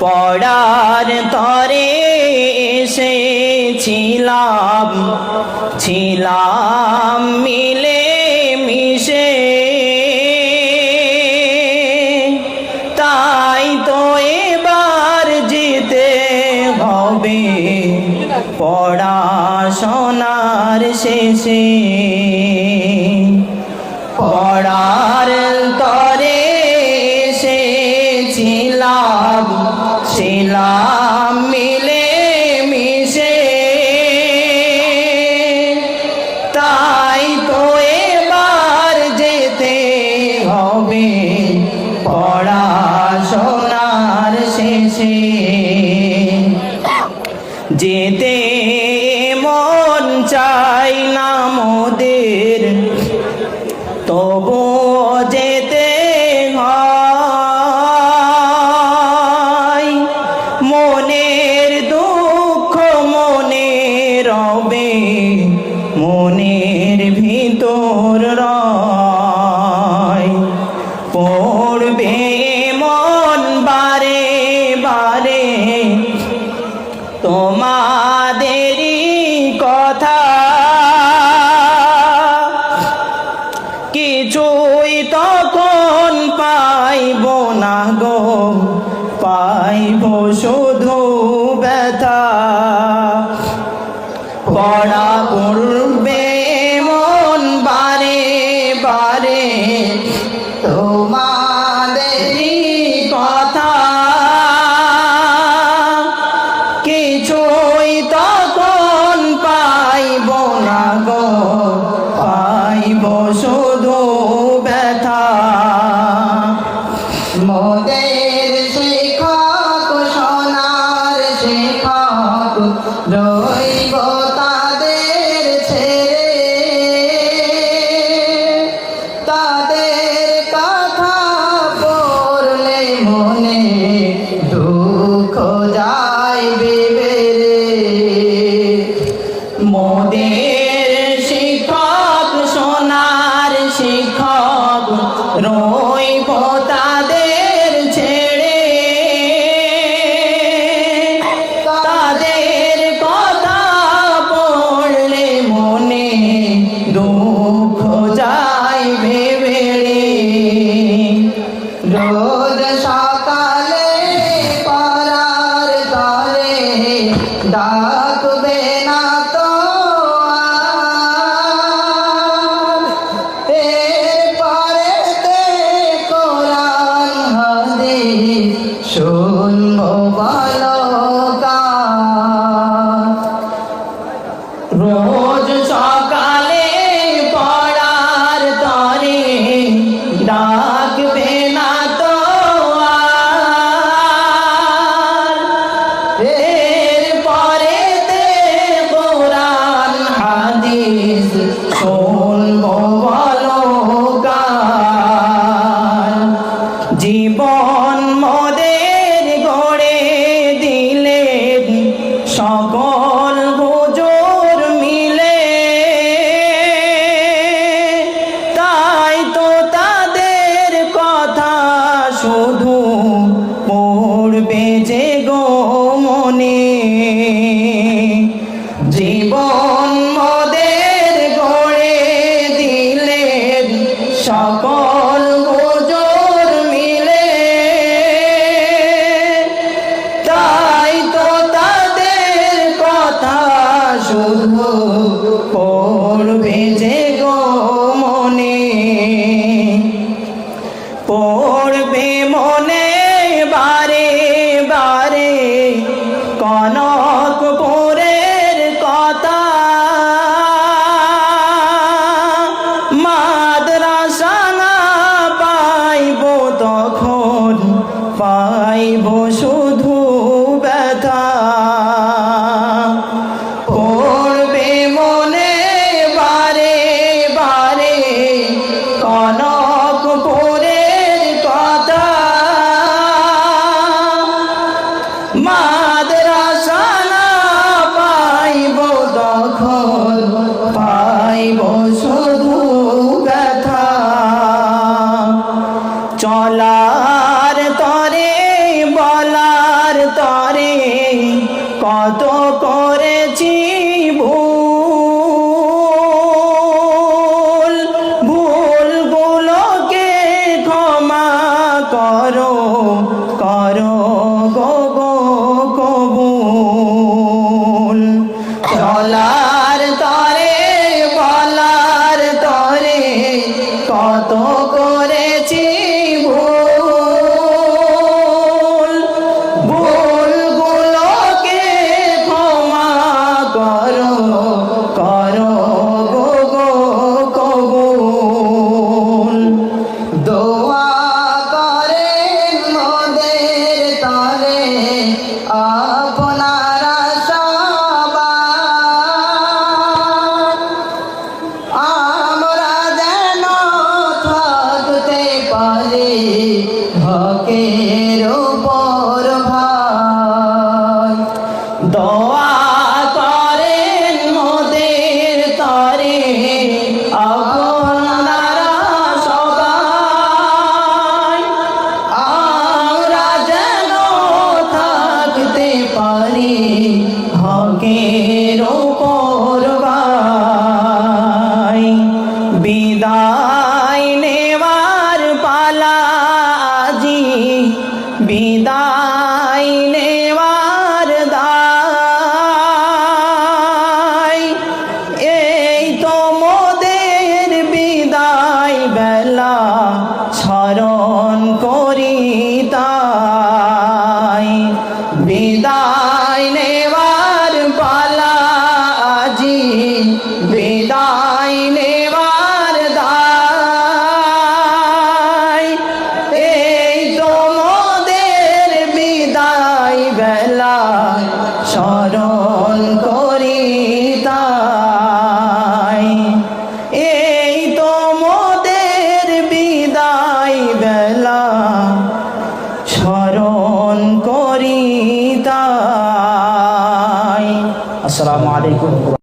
পড়ার তরে এসেছিলাম ছিলাম মিলে শেষে পড়ার তরে এসেছিলাম ছিলাম মিলে মিশে। তাই তো এবার যেতে হবে পড়াশোনার শেষে। যেতে তখন পাইব না গো, পাইব শুধু ব্যথা। পড়া করবে মন বারে বারে, তোমাদেরই কথা। কিছুই তখন পাইব না গো, পাইব শুধু রোজ সকালে পড়ার তরে ডাকবে না তো। এর পরেতে কোরআন, হাদিস, শুনব বলো। জীবন মোদের গড়ে দিলেন সকল জীবন মাদ্রাসা না পাইব তখন পাইব শুধু ব্যথা। চলার তরে, বলার তরে কত করেছি ভুল। ভুলগুলোকে ক্ষমা করো বিদায় নেওয়ার পালাজি বিদায় নেওয়ার দায়। এই তো মোদের বিদায় বেলা স্মরণ করি তাই। বিদায় নেওয়ার পালা আজি। বিদায় নেওয়ার করি তাই আসসালামু আলাইকুম